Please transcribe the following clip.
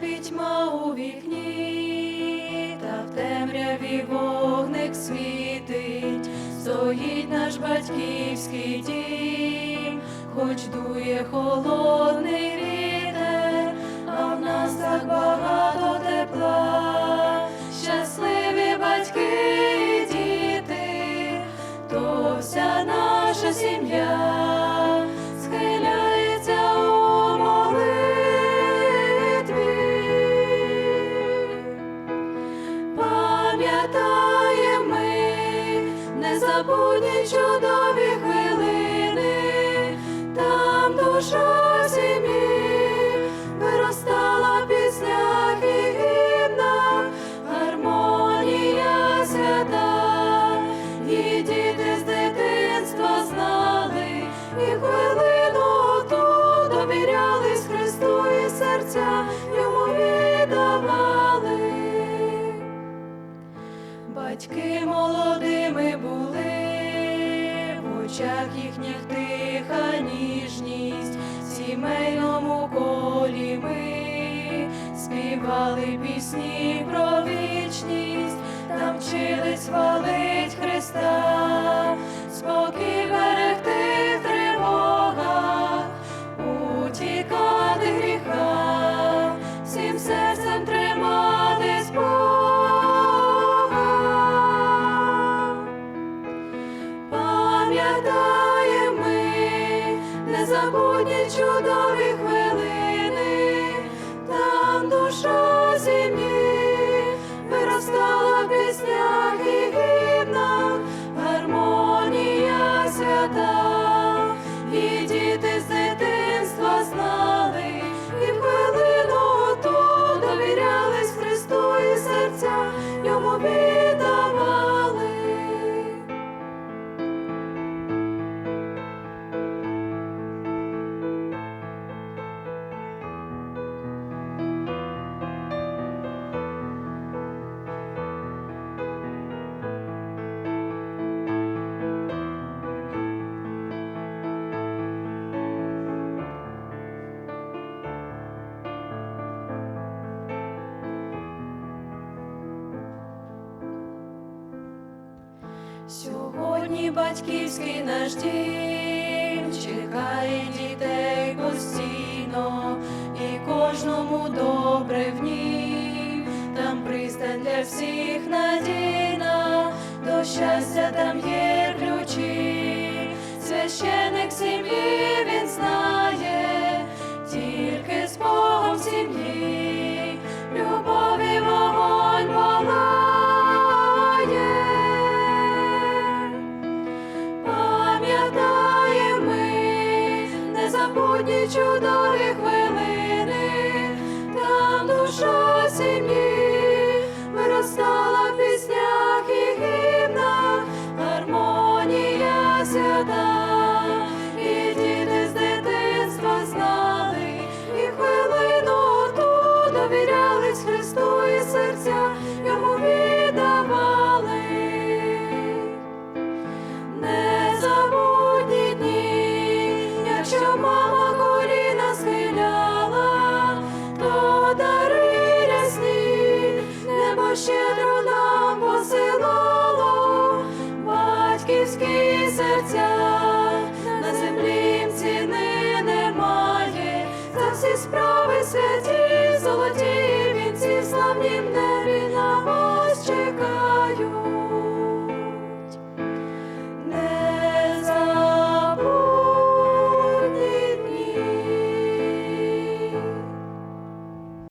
пітьма у вікні, та в темряві вогник світить, стоїть наш батьківський дім, хоч дує холодний вітер, а в нас так багато тепла, Пам'ятаємо ми. Незабутні чудові хвилини, там душа сім'ї виростала в піснях і гармонія свята, і діти з дитинства знали, і хвилину ту довірялись серця йому віддавали. Батьки молодими були, в очах їхніх тиха ніжність, в сімейному колі ми співали пісні про вічність, там вчились хвалить Христа, Сьогодні батьківський наш дім чекає дітей постійно, і кожному добре в нім, там пристань для всіх надійна, до щастя там є чудові хвилини, там душа сім'ї серця, на землі ціни немає, за всі справи святі, золоті вінці славні небі.